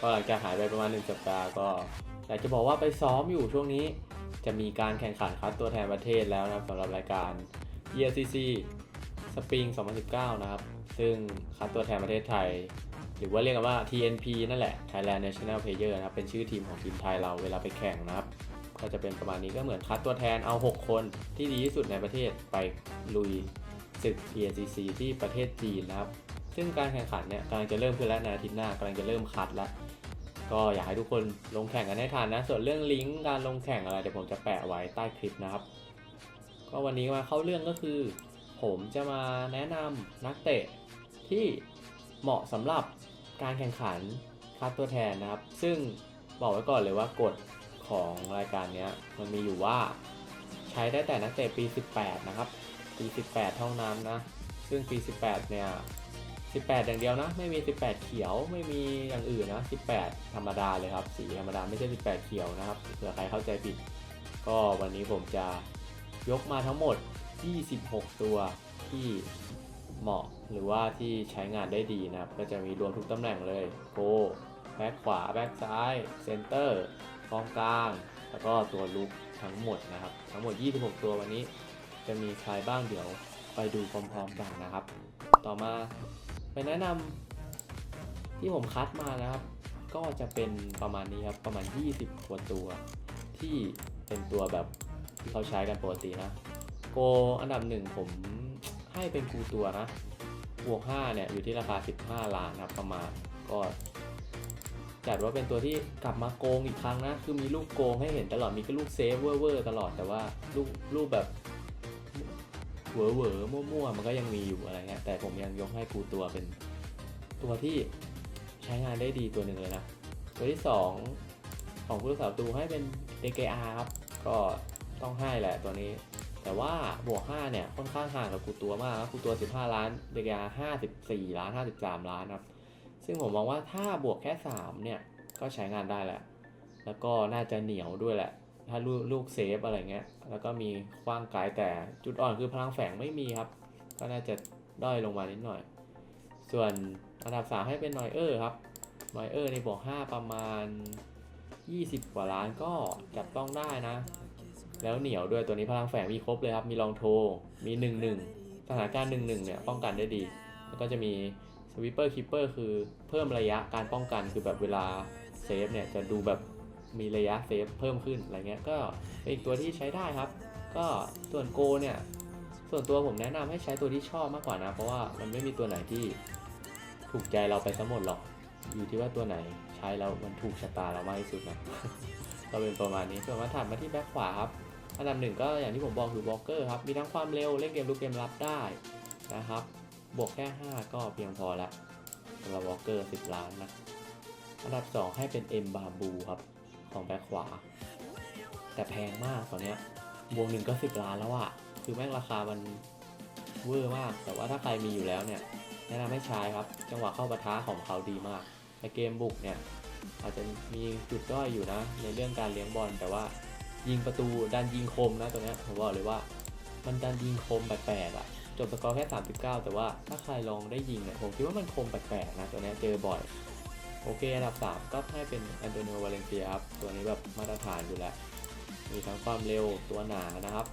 ก็หลังจากหายไปประมาณ 1 สัปดาห์ก็อยากจะบอกว่าไปซ้อมอยู่ช่วงนี้จะมีการแข่งขันคัดตัวแทนประเทศแล้วนะครับสำหรับรายการ ERCC Spring 2019 นะครับ ซึ่งคัดตัวแทนประเทศไทย หรือว่าเรียกกันว่า TNP นั่นแหละ Thailand National Player นะครับ เป็นชื่อทีมของทีมไทยเราเวลาไปแข่งนะครับ ก็จะเป็นประมาณนี้ก็เหมือนคัดตัวแทนเอา 6 คนที่ดีที่สุดในประเทศไปลุยศึก ENCC ที่ประเทศจีนนะครับ ซึ่งการแข่งขันเนี่ยกำลังจะเริ่มขึ้นแล้วในอาทิตย์หน้ากำลังจะเริ่มคัดแล้วก็อยากให้ทุกคนลงแข่งกันให้ทันนะ ส่วนเรื่องลิงก์การลงแข่งอะไรเดี๋ยวผมจะแปะไว้ใต้คลิปนะครับ ก็วันนี้มาเข้าเรื่องก็คือ ผมจะมาแนะนำนักเตะที่เหมาะสำหรับการแข่งขันคัดตัวแทนนะครับ ซึ่งบอกไว้ก่อนเลยว่ากฎของรายการนี้มันมีอยู่ว่าใช้ได้แต่นักเตะปี 18 นะครับ ปี 18 เท่านั้นนะ ซึ่งปี 18 เนี่ย 18 อย่างเดียวนะ ไม่มี 18 เขียวไม่มีอย่างอื่นนะ 18 ธรรมดาเลยครับ สีธรรมดาไม่ใช่ 18 เขียวนะครับเผื่อใครเข้าใจผิด ก็วันนี้ผมจะยกมาทั้งหมด 26 ตัวที่เหมาะหรือว่าที่ใช้งานได้ดีนะครับ ก็จะมีรวมทุกตำแหน่งเลยโกแบ็คขวา แบ็คซ้าย เซนเตอร์กองกลาง แล้วก็ตัวลุกทั้งหมดนะครับ ทั้งหมด 26 ตัววันนี้ จะมีใครบ้างเดี๋ยวไปดูพร้อมๆกันนะครับ ต่อมา ไปแนะนำที่ผมคัดมานะครับ ก็จะเป็นประมาณนี้ครับ ประมาณ 20กว่าตัว ที่เป็นตัวแบบที่เขาใช้กันปกตินะ โกอันดับหนึ่งผมให้เป็นกูตัวนะบวก5เนี่ยอยู่ที่ราคา 15 ล้านครับประมาณก็จัดว่าเป็นตัวที่กลับมาโกงอีกครั้งนะ คือมีลูกโกงให้เห็นตลอด มีก็ลูกเซฟเวอร์ตลอด แต่ว่าลูกลูกแบบ เวอเวอๆมั่วๆ มันก็ยังมีอยู่อะไรเงี้ยแต่ผมยังยกให้กูตัวเป็นตัวที่ใช้งานได้ดีตัวหนึ่งเลยนะ ตัวที่ 2 ของผู้รักษาประตูให้เป็น DKR ครับ ก็ต้องให้แหละตัวนี้ แต่ว่าบวก5เนี่ยค่อนข้างห่างกับกูตัวมากกูตัว 15 ล้าน DKR 54 ล้าน 53 ล้านครับ ซึ่งผมมองว่าถ้าบวกแค่ 3 เนี่ยก็ใช้งานได้แหละ แล้วก็น่าจะเหนียวด้วยแหละ ถ้าลูกลูกเซฟอะไรเงี้ย แล้วก็มีคว้างไกลแต่จุดอ่อนคือพลังแฝงไม่มีครับ ก็น่าจะด้อยลงมานิดหน่อย ส่วนอันดับ 3 ให้เป็นนอยเออร์ครับนอยเออร์ในบวก5ประมาณ 20 กว่าล้านก็จับต้องได้นะ แล้วเหนียวด้วยตัวนี้พลังแฝงมีครบเลยครับ มีลองโท มี1 1สถานการณ์1 1เนี่ยป้องกันได้ดี แล้วก็จะมีสวิปเปอร์คิปเปอร์คือเพิ่มระยะการป้องกันคือแบบเวลาเซฟเนี่ยจะดูแบบ มีระยะเซฟเพิ่มขึ้นอะไรเงี้ยก็เป็นอีกตัวที่ใช้ได้ครับ ก็ส่วนโกเนี่ยส่วนตัวผมแนะนำให้ใช้ตัวที่ชอบมากกว่านะ เพราะว่ามันไม่มีตัวไหนที่ถูกใจเราไปทั้งหมดหรอก อยู่ที่ว่าตัวไหนใช้แล้วมันถูกชะตาเรามากที่สุดนะก็เป็นประมาณนี้ส่วนมาถัดมาที่แบ็คขวาครับอันดับหนึ่งก็อย่างที่ผมบอกคือวอลเกอร์ครับมีทั้งความเร็วเล่นเกมลุกเกมรับได้นะครับบวกแค่ 5 ก็เพียงพอละสำหรับวอลเกอร์ 10 ล้านนะอันดับ 2 ให้เป็นเอ็มบาบูครับ ของแบ็คขวา แต่แพงมากตอนเนี้ยบวกหนึ่งก็10ล้านแล้วอะคือแม่งราคามันเวอร์มาก แต่ว่าถ้าใครมีอยู่แล้วเนี่ย แนะนำให้ใช้ครับ จังหวะเข้าปะทะของเขาดีมากในเกมบุกเนี่ย อาจจะมีจุดด้อยอยู่นะ ในเรื่องการเลี้ยงบอลแต่ว่ายิงประตูดันยิงคมนะตัวเนี้ยผมบอกเลยว่า มันดันยิงคมแปลกๆอะจบสกอร์แค่ 39 แต่ว่าถ้าใครลองได้ยิงเนี่ยผมคิดว่ามันคมแปลกๆนะตัวเนี้ยเจอบ่อย โอเคอันดับ 3 ก็ให้เป็นแอนโตนิโอวาเลนเซียครับ ตัวนี้แบบมาตรฐานอยู่แล้ว มีทั้งความเร็วตัวหนานะครับ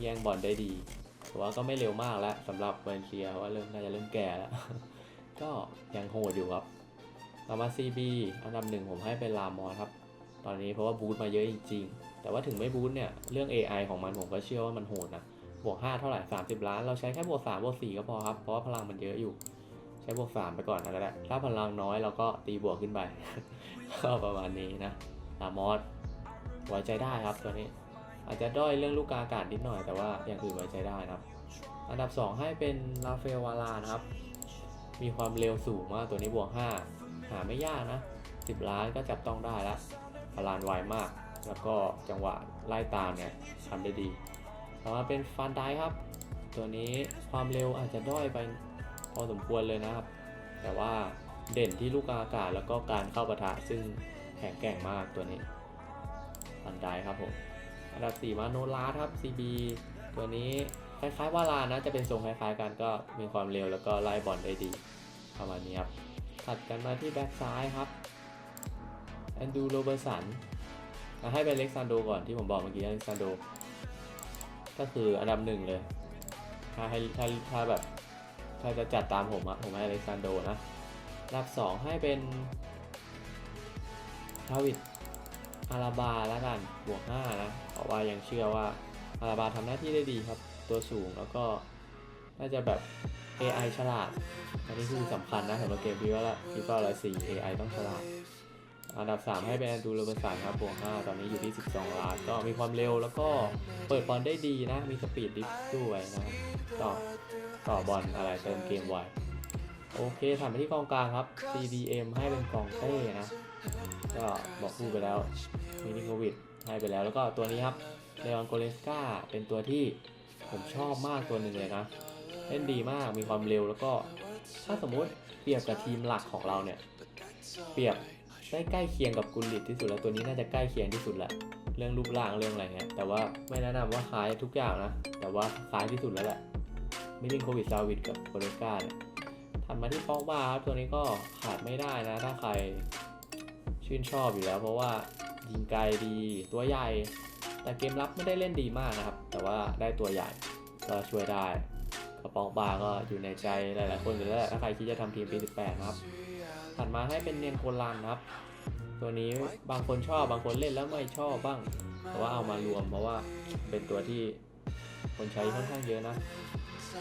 แย่งบอลได้ดีแต่ว่าก็ไม่เร็วมากแล้วสำหรับวาเลนเซียเพราะว่าเริ่มน่าจะเริ่มแก่แล้ว ก็ยังโหดอยู่ครับต่อมา CB อันดับหนึ่งผมให้เป็นลามอครับ ตอนนี้เพราะว่าบูทมาเยอะจริงๆ แต่ว่าถึงไม่บูทเนี่ยเรื่อง AI ของมันผมก็เชื่อว่ามันโหดนะ บวก 5 เท่าไหร่ 30 ล้าน เราใช้แค่บวก 3 บวก 4 ก็พอครับ เพราะว่าพลังมันเยอะอยู่ ช้บวก3ไปก่อนนะก็ได้ถ้าพลังน้อยเราก็ตีบวกขึ้นไป ก็ประมาณนี้นะลามอสไว้ใจได้ครับตัวนี้ อาจจะด้อยเรื่องลูกกาอากาศนิดหน่อยแต่ว่าอย่างอื่นไว้ใจได้นะครับ อันดับ 2 ให้เป็นลาเฟลวาลานะครับ มีความเร็วสูงมากตัวนี้บวก 5 หาไม่ยากนะ 10 ล้านก็จับต้องได้แล้วพลานไวมาก แล้วก็จังหวะไล่ตามเนี่ยทำได้ดี ต่อมาเป็นฟันไดครับ ตัวนี้ความเร็วอาจจะด้อยไป อสมควรเลยนะครับ แต่ว่าเด่นที่ลูกอากาศแล้วก็การเข้าปะทะซึ่งแข็งแกร่งมากตัวนี้ฟันไดครับผมอันดับ4มาโนลาครับ CB ตัวนี้คล้ายๆว่าลานะจะเป็นทรงคล้ายๆกันก็มีความเร็วแล้วก็ไล่บอลได้ดีประมาณนี้ครับถัดกันมาที่แบ็กซ้ายครับแอนดูโรเบอร์สันให้ไปเล็กซานโดก่อนที่ผมบอกเมื่อกี้เล็กซานโดก็คืออันดับหนึ่งเลย ถ้าให้ถ้าถ้าแบบ ถ้าจะจัดตามผมอะผมให้อเล็กซานโดนะอับสองให้เป็นทาวิดอาราบาแล้วกันบวก5นะเพราะว่ายังเชื่อว่าอาราบาทำหน้าที่ได้ดีครับ ตัวสูงแล้วก็น่าจะแบบ AI ฉลาด อันนี้คือสำคัญนะสำหรับเกมพีว่าละพีว่าร้อยสี่ AI ต้องฉลาด อันดับ 3 ให้เป็นดูโรเบอร์สันครับบวก5ตอนนี้อยู่ที่ 12 ล้าน ก็มีความเร็วแล้วก็เปิดบอลได้ดีนะ มีสปีดดิฟด้วยนะครับก็ต่อบอลอะไรเติมเกมไวโอเคถัดมาที่กองกลางครับ CDM ให้เป็นกองเต้นะ ก็บอกพูดไปแล้วมินิโควิดให้ไปแล้วแล้วก็ตัวนี้ครับเลออนโกเลสกาเป็นตัวที่ผมชอบมากตัวหนึ่งเลยนะ เล่นดีมากมีความเร็วแล้วก็ถ้าสมมุติเปรียบกับทีมหลักของเราเนี่ย เปรียบ ได้ใกล้เคียงกับกุลิตที่สุดแล้วตัวนี้น่าจะใกล้เคียงที่สุดละเรื่องรูปร่างเรื่องอะไรเงี้ยแต่ว่าไม่แนะนำว่าคล้ายทุกอย่างนะ แต่ว่าคล้ายที่สุดแล้วแหละมิลินโควิดซาวิดกับโคเรกาเนี่ยถัดมาที่ปอกบาครับตัวนี้ก็ขาดไม่ได้นะ ถ้าใครชื่นชอบอยู่แล้ว เพราะว่ายิงไกลดีตัวใหญ่ แต่เกมรับไม่ได้เล่นดีมากนะครับ แต่ว่าได้ตัวใหญ่ก็ช่วยได้กระป๋องบาร์ก็อยู่ในใจหลายๆคนอยู่แล้วแหละถ้าใครคิดจะทำทีมปี 18 นะครับ ถัดมาให้เป็นเนียนโคลันครับ ตัวนี้บางคนชอบบางคนเล่นแล้วไม่ชอบบ้าง แต่ว่าเอามารวมเพราะว่าเป็นตัวที่คนใช้ค่อนข้างเยอะนะ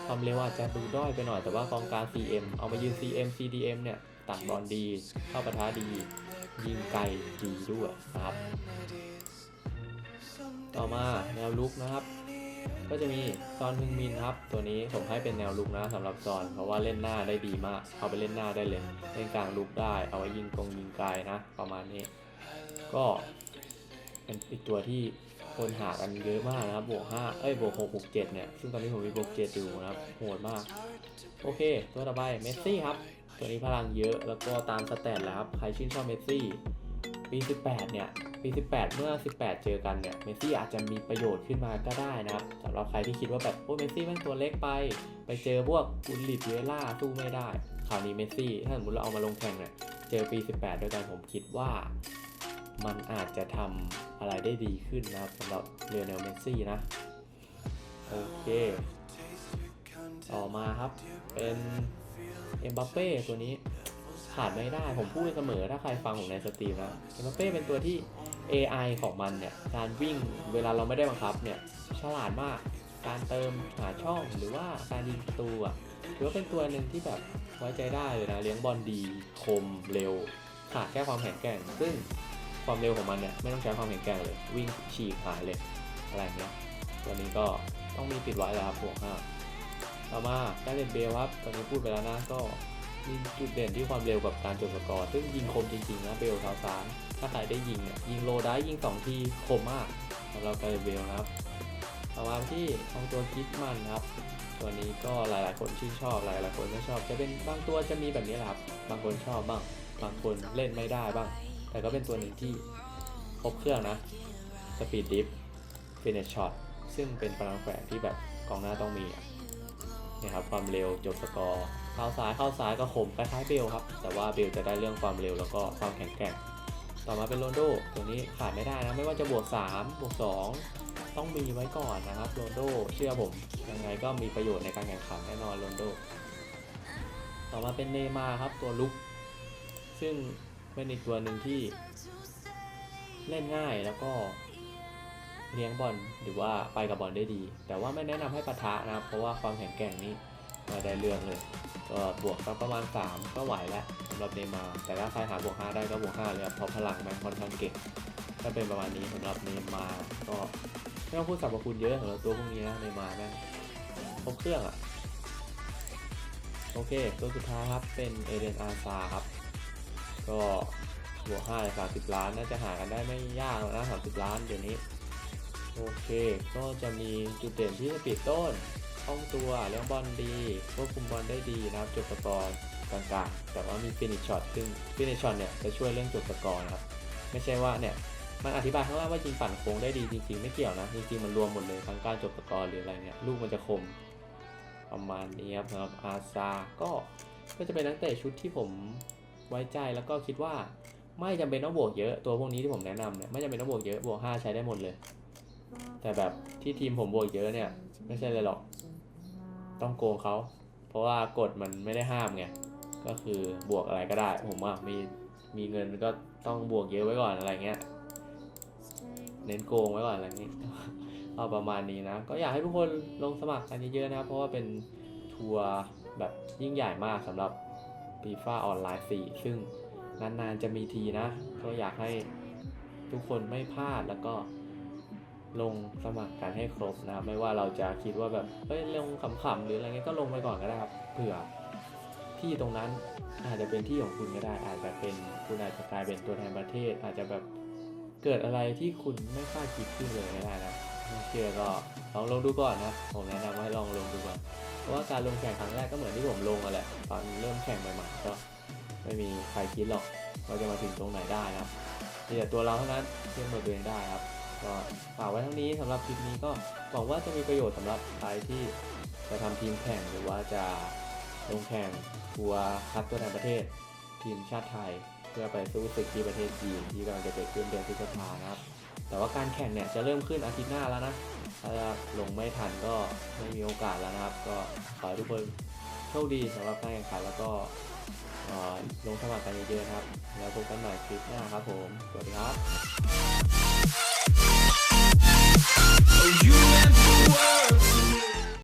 ความเร็วอาจจะดูด้อยไปหน่อยแต่ว่ากองกลาง CM เอามายืน CM CDM เนี่ยตัดบอลดี เข้าปะทะดี ยิงไกลดีด้วยนะครับ ต่อมาแนวลุกนะครับ ก็จะมีซอนฮึงมินครับ ตัวนี้ผมให้เป็นแนวลุกนะสำหรับซอน เพราะว่าเล่นหน้าได้ดีมาก เอาไปเล่นหน้าได้เลยเล่นกลางลุกได้เอาไว้ยิงกงยิงไกลนะ ประมาณนี้ ก็เป็นอีกตัวที่คนหากันเยอะมากนะครับ บวก 5 เอ้ย บวก 6 บวก 7 เนี่ย ซึ่งตอนนี้ผมมีบวก 7 อยู่นะครับ โหดมาก โอเค ตัวต่อไป เมสซี่ครับ ตัวนี้พลังเยอะ แล้วก็ตามสแตทแล้วครับ ใครชื่นชอบเมสซี่ ปี 18 เนี่ย ปี 18 เมื่อ 18 เจอกันเนี่ย เมสซี่อาจจะมีประโยชน์ขึ้นมาก็ได้นะครับสำหรับใครที่คิดว่าแบบ โอ้เมสซี่แม่งตัวเล็กไป ไปเจอพวกกุลลิตเวล่าสู้ไม่ได้ คราวนี้เมสซี่ ถ้าสมมติเราเอามาลงแข่งเนี่ย เจอปี 18 ด้วยกันผมคิดว่ามันอาจจะทำอะไรได้ดีขึ้นนะครับสำหรับเรโอเนลเมสซี่นะ โอเค ต่อมาครับ เป็นเอ็มบัปเป้ตัวนี้ ขาดไม่ได้ ผมพูดเสมอถ้าใครฟังผมในสตรีมนะเอ็มบัปเป้เป็นตัวที่ AI ของมันเนี่ย การวิ่งเวลาเราไม่ได้บังคับเนี่ย ฉลาดมาก การเติมหาช่องหรือว่าการยิงประตูอะถือว่าเป็นตัวหนึ่งที่แบบไว้ใจได้เลยนะ เลี้ยงบอลดี คม เร็ว ขาดแค่ความแข็งแกร่ง ซึ่งความเร็วของมันเนี่ยไม่ต้องใช้ความแข็งแกร่งเลย วิ่งฉีกหายเลย อะไรเงี้ยตัวนี้ก็ต้องมีติดไว้แล้วครับบวกห้าต่อมาการเล่นเบลครับ ตอนนี้พูดไปแล้วนะก็ มีจุดเด่นที่ความเร็วกับการจบสกอร์ซึ่งยิงคมจริงๆนะเบลเท้าซายถ้าใครได้ยิงเนี่ยยิงโลได้ยิงสองทีคมมากสำหรับกาเล่นเบลนะครับต่อมาที่ของตัวคิดมันครับ ตัวนี้ก็หลายๆคนชื่นชอบหลายๆคนไม่ชอบ จะเป็นบางตัวจะมีแบบนี้แหละครับ บางคนชอบบ้าง บางคนเล่นไม่ได้บ้าง แต่ก็เป็นตัวหนึ่งที่ครบเครื่องนะสปีดดิฟฟินิชช็อตซึ่งเป็นพลังแฝงที่แบบกองหน้าต้องมีอะ นี่ยครับความเร็วจบสกอร์เข้าซ้ายเข้าซ้ายก็คมคล้ายๆเบลครับ แต่ว่าเบลจะได้เรื่องความเร็วแล้วก็ความแข็งแกร่ง ต่อมาเป็นโรนโดตัวนี้ขาดไม่ได้นะไม่ว่าจะบวก3บวก2ต้องมีไว้ก่อนนะครับโรนโดเชื่อผมยังไงก็มีประโยชน์ในการแข่งขันแน่นอนโรนโดต่อมาเป็นเนมาครับตัวลุก ซึ่งเป็นอีกตัวหนึ่งที่เล่นง่ายแล้วก็ เลี้ยงบอลหรือว่าไปกับบอลได้ดี แต่ว่าไม่แนะนำให้ปะทะนะครับ เพราะว่าความแข็งแกร่งนี้มาได้เรื่องเลย ก็บวกสักประมาณ 3 ก็ไหวแล้วสำหรับเนมาร์แต่ถ้าใครหาบวก 5 ได้ก็บวก 5 เลยครับเพราะพลังแม่งค่อนข้างเก่งถ้าเป็นประมาณนี้สำหรับเนมาร์ก็ไม่ต้องพูดสรรพคุณเยอะสำหรับตัวพวกนี้นะเนมาร์แม่งครบเครื่องอะโอเค ตัวสุดท้ายครับเป็นเอเดนอาซาครับ ก็บวก5 30 ล้าน น่าจะหากันได้ไม่ยากแล้วนะ30 ล้านเดี๋ยวนี้ โอเค ก็จะมีจุดเด่นที่สปีดต้นคล่องตัวเลี้ยงบอลดีควบคุมบอลได้ดีนะครับจบสกอร์กลางๆ แต่ว่ามีฟินิชช็อตซึ่งฟินิชช็อตเนี่ยจะช่วยเรื่องจบสกอร์นะครับ ไม่ใช่ว่าเนี่ยมันอธิบายข้างล่างว่ายิงปั่นโค้งได้ดีจริงๆ ไม่เกี่ยวนะ จริงๆ มันรวมหมดเลยทั้งการจบสกอร์หรืออะไรเนี่ยลูกมันจะคมประมาณนี้ครับสำหรับอาซาก็ก็จะเป็นนักเตะชุดที่ผมไว้ใจแล้วก็คิดว่าไม่จำเป็นต้องบวกเยอะตัวพวกนี้ที่ผมแนะนำเนี่ยไม่จำเป็นต้องบวกเยอะบวก5ใช้ได้หมดเลย แต่แบบที่ทีมผมบวกเยอะเนี่ย ไม่ใช่เลยหรอก ต้องโกงเขา เพราะว่ากฎมันไม่ได้ห้ามไง ก็คือบวกอะไรก็ได้ ผมว่ามีมีเงินก็ต้องบวกเยอะไว้ก่อนอะไรเงี้ย เน้นโกงไว้ก่อนอะไรนี้เอาประมาณนี้นะ ก็อยากให้ทุกคนลงสมัครกันเยอะๆนะ เพราะว่าเป็นทัวร์แบบยิ่งใหญ่มากสำหรับ FIFA ออนไลน์ 4 ซึ่งนานๆจะมีทีนะ ก็อยากให้ทุกคนไม่พลาดแล้วก็ ลงสมัครกันให้ครบนะครับ ไม่ว่าเราจะคิดว่าแบบเฮ้ยลงขำๆหรืออะไรเงี้ยก็ลงไปก่อนก็ได้ครับเผื่อที่ตรงนั้นอาจจะเป็นที่ของคุณก็ได้ อาจจะเป็นคุณอาจจะกลายเป็นตัวแทนประเทศ อาจจะแบบเกิดอะไรที่คุณไม่คาดคิดขึ้นเลยก็ได้นะไม่เชื่อก็ลองลงดูก่อนนะผมแนะนำให้ลองลงดูก่อนเพราะว่าการลงแข่งครั้งแรกก็เหมือนที่ผมลงอะแหละตอนเริ่มแข่งใหม่ๆก็ไม่มีใครคิดหรอกว่าจะมาถึงตรงไหนได้นะมีแต่ตัวเราเท่านั้นที่มือตัวเองได้ครับ ก็ฝากไว้เท่านี้สำหรับคลิปนี้ก็หวังว่าจะมีประโยชน์สำหรับใครที่จะทำทีมแข่งหรือว่าจะลงแข่งทัวร์คัดตัวแทนประเทศ ทีมชาติไทย เพื่อไปสู้ศึกที่ประเทศจีนที่กำลังจะเกิดขึ้นเดือนพฤษภานะครับ แต่ว่าการแข่งเนี่ยจะเริ่มขึ้นอาทิตย์หน้าแล้วนะถ้าลงไม่ทันก็ไม่มีโอกาสแล้วนะครับ ก็ขอให้ทุกคนโชคดีสำหรับการแข่งขันแล้วก็ลงสมัครกันเยอะๆครับ แล้วพบกันใหม่คลิปหน้าครับผม สวัสดีครับ You meant the world